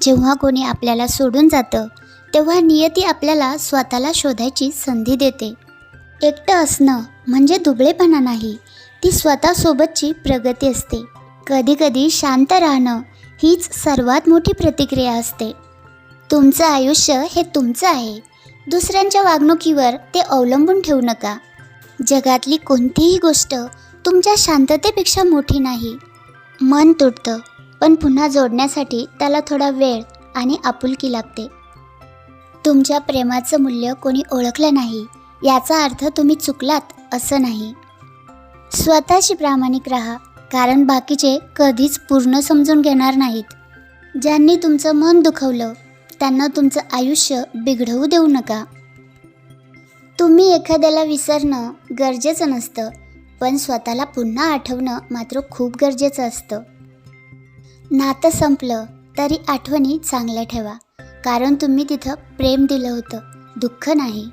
जेव्हा कोणी आपल्याला सोडून जातं तेव्हा नियती आपल्याला स्वतःला शोधायची संधी देते. एकटं असणं म्हणजे दुबळेपणा नाही ती स्वतःसोबतची प्रगती असते. कधीकधी शांत राहणं हीच सर्वात मोठी प्रतिक्रिया असते. तुमचं आयुष्य हे तुमचं आहे. दुसऱ्यांच्या वागणुकीवर ते अवलंबून ठेवू नका. जगातली कोणतीही गोष्ट तुमच्या शांततेपेक्षा मोठी नाही. मन तुटतं. पण पुन्हा जोडण्यासाठी त्याला थोडा वेळ आणि आपुलकी लागते. तुमच्या प्रेमाचं मूल्य कोणी ओळखलं नाही याचा अर्थ तुम्ही चुकलात असं नाही. स्वतःशी प्रामाणिक राहा कारण बाकीचे कधीच पूर्ण समजून घेणार नाहीत. ज्यांनी तुमचं मन दुखवलं त्यांना तुमचं आयुष्य बिघडवू देऊ नका. तुम्ही एखाद्याला विसरणं गरजेचं नसतं पण स्वतःला पुन्हा आठवणं मात्र खूप गरजेचं असतं. नातं संपलं तरी आठवणी चांगल्या ठेवा. कारण तुम्ही तिथं प्रेम दिलं होतं. दुःख नाही.